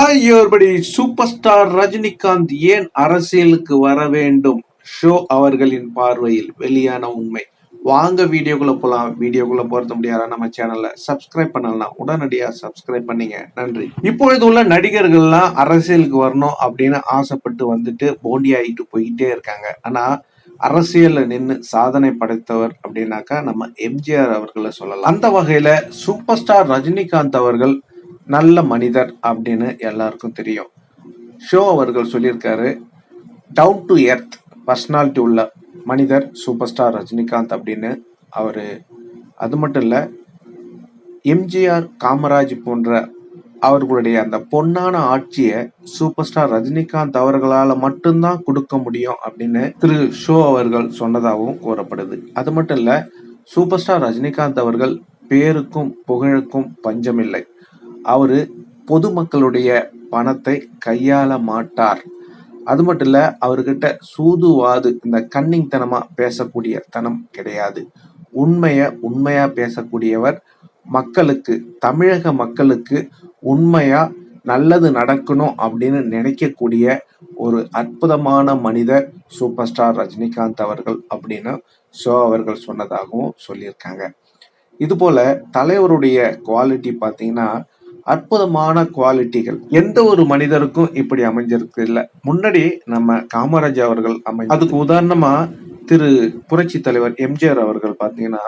ஆகியோர்படி super star Rajinikanth ஏன் அரசியலுக்கு வர வேண்டும்? ஷோ அவர்களின் பார்வையில் வெளியான உண்மை. வாங்க வீடியோக்குள்ள போலாம். வீடியோக்குள்ள போறது முடியாதா? நம்ம சேனல்ல சப்ஸ்கிரைப் பண்ணலாம் உடனடியா சப்ஸ்கிரைப் பண்ணீங்க. நன்றி. இப்பொழுது உள்ள நடிகர்கள்லாம் அரசியலுக்கு வரணும் அப்படின்னு ஆசைப்பட்டு வந்துட்டு போண்டி ஆகிட்டு போயிட்டே இருக்காங்க. ஆனா அரசியல்ல நின்று சாதனை படைத்தவர் அப்படின்னாக்கா நம்ம எம்ஜிஆர் அவர்களை சொல்லலாம். அந்த வகையில சூப்பர் ஸ்டார் ரஜினிகாந்த் அவர்கள் நல்ல மனிதர் அப்படின்னு எல்லாருக்கும் தெரியும். ஷோ அவர்கள் சொல்லியிருக்காரு டவுன் டு எர்த் பர்சனாலிட்டி உள்ள மனிதர் சூப்பர் ஸ்டார் ரஜினிகாந்த் அப்படின்னு அவர் அது மட்டும் இல்லை எம்ஜிஆர் காமராஜ் போன்ற அவர்களுடைய அந்த பொன்னான ஆட்சியை சூப்பர் ஸ்டார் ரஜினிகாந்த் அவர்களால் மட்டும்தான் கொடுக்க முடியும் அப்படின்னு திரு ஷோ அவர்கள் சொன்னதாகவும் கூறப்படுது. அது மட்டும் இல்லை சூப்பர் ஸ்டார் ரஜினிகாந்த் அவர்கள் பேருக்கும் புகழுக்கும் பஞ்சமில்லை. அவர் பொதுமக்களுடைய பணத்தை கையாள மாட்டார். அது மட்டும் இல்ல அவர்கிட்ட சூதுவாது இந்த கன்னிங் தனமா பேசக்கூடிய தனம் கிடையாது. உண்மைய உண்மையா பேசக்கூடியவர் மக்களுக்கு தமிழக மக்களுக்கு உண்மையா நல்லது நடக்கணும் அப்படின்னு நினைக்கக்கூடிய ஒரு அற்புதமான மனிதர் சூப்பர் ஸ்டார் ரஜினிகாந்த் அவர்கள் அப்படின்னு ஷோ அவர்கள் சொன்னதாகவும் சொல்லியிருக்காங்க. இது போல தலைவருடைய குவாலிட்டி பார்த்தீங்கன்னா அற்புதமான குவாலிட்டிகள் எந்த ஒரு மனிதருக்கும் இப்படி அமைஞ்சிருக்கு இல்ல முன்னாடி நம்ம காமராஜ் அவர்கள் அமை அதுக்கு உதாரணமா திரு புரட்சி தலைவர் எம்ஜிஆர் அவர்கள் பாத்தீங்கன்னா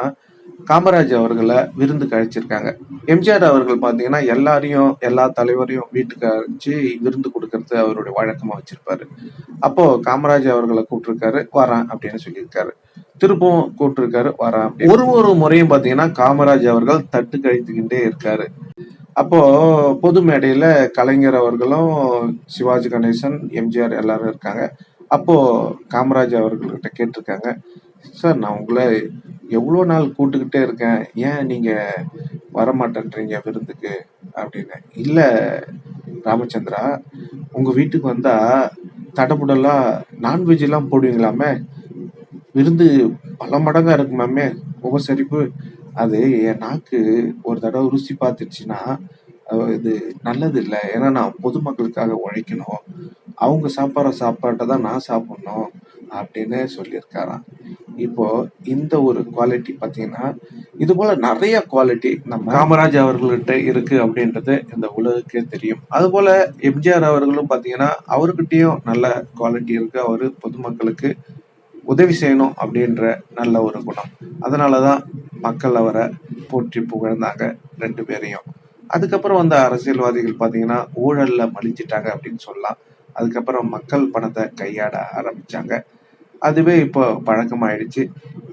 காமராஜ் அவர்களை விருந்துக்கு அழைச்சிருக்காங்க எம்ஜிஆர் அவர்கள் பாத்தீங்கன்னா எல்லாரையும் எல்லா தலைவரையும் வீட்டுக்கு அழைச்சி விருந்து கொடுக்கறது அவருடைய வழக்கமா வச்சிருப்பாரு. அப்போ காமராஜ் அவர்களை கூப்பிட்டுருக்காரு வரேன் அப்படின்னு சொல்லியிருக்காரு. திருப்பவும் கூப்பிட்டுருக்காரு வரேன் ஒரு ஒரு முறையும் பாத்தீங்கன்னா காமராஜ் அவர்கள் தட்டு கழித்துக்கிட்டே இருக்காரு. அப்போ பொது மேடையில கலைஞர் அவர்களும் சிவாஜி கணேசன் எம்ஜிஆர் எல்லாரும் இருக்காங்க. அப்போ காமராஜ் அவர்கள்கிட்ட கேட்டிருக்காங்க சார் நான் உங்களை எவ்வளோ நாள் கூட்டுக்கிட்டே இருக்கேன். ஏன் நீங்க வரமாட்டேன்றீங்க விருந்துக்கு? அப்படின்னு. இல்லை ராமச்சந்திரா உங்க வீட்டுக்கு வந்தா தடபுடலா நான்வெஜ் எல்லாம் போடுவீங்களாமே? விருந்து பல மடங்கா இருக்குமாமே உபசரிப்பு அது என் நாக்கு ஒரு தடவை ருசி பார்த்துச்சுன்னா இது நல்லது இல்லை. ஏன்னா நான் பொதுமக்களுக்காக உழைக்கணும். அவங்க சாப்பிட்ற சாப்பாட்டை தான் நான் சாப்பிடணும் அப்படின்னு சொல்லியிருக்காராம். இப்போ இந்த ஒரு குவாலிட்டி பார்த்தீங்கன்னா இது போல நிறைய குவாலிட்டி நம்ம காமராஜ் அவர்கள்ட்ட இருக்கு அப்படின்றது இந்த உலகுக்கே தெரியும். அது போல எம்ஜிஆர் அவர்களும் பார்த்தீங்கன்னா அவர்கிட்டயும் நல்ல குவாலிட்டி இருக்கு. அவர் பொதுமக்களுக்கு உதவி செய்யணும் அப்படின்ற நல்ல ஒரு குணம். அதனாலதான் மக்கள் அவரை போற்றி புகழ்ந்தாங்க ரெண்டு பேரையும். அதுக்கப்புறம் வந்த அரசியல்வாதிகள் பார்த்தீங்கன்னா ஊழலில் மலிஞ்சிட்டாங்க அப்படின்னு சொல்லலாம். அதுக்கப்புறம் மக்கள் பணத்தை கையாட ஆரம்பித்தாங்க அதுவே இப்போ பழக்கமாயிடுச்சு.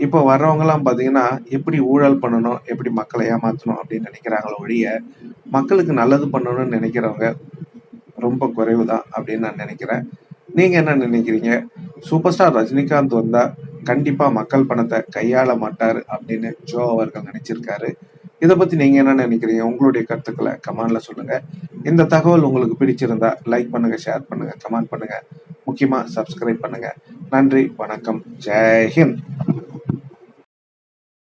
இப்போ வர்றவங்கலாம் பார்த்தீங்கன்னா எப்படி ஊழல் பண்ணணும் எப்படி மக்களை ஏமாற்றணும் அப்படின்னு நினைக்கிறாங்களோ ஒழிய மக்களுக்கு நல்லது பண்ணணும்னு நினைக்கிறவங்க ரொம்ப குறைவு தான் அப்படின்னு நான் நினைக்கிறேன். நீங்கள் என்ன நினைக்கிறீங்க? சூப்பர் ஸ்டார் ரஜினிகாந்த் வந்தால் கண்டிப்பா மக்கள் பணத்தை கையாள மாட்டார் அப்படின்னு ஜோ அவர்கள் நினைச்சிருக்காரு. இதை பத்தி நீங்க என்ன நினைக்கிறீங்க? உங்களுடைய கருத்துக்களை கமெண்ட்ல சொல்லுங்க. இந்த தகவல் உங்களுக்கு பிடிச்சிருந்தா லைக் பண்ணுங்க ஷேர் பண்ணுங்க கமெண்ட் பண்ணுங்க. முக்கியமா சப்ஸ்கிரைப் பண்ணுங்க. நன்றி வணக்கம். ஜெய்ஹிந்த்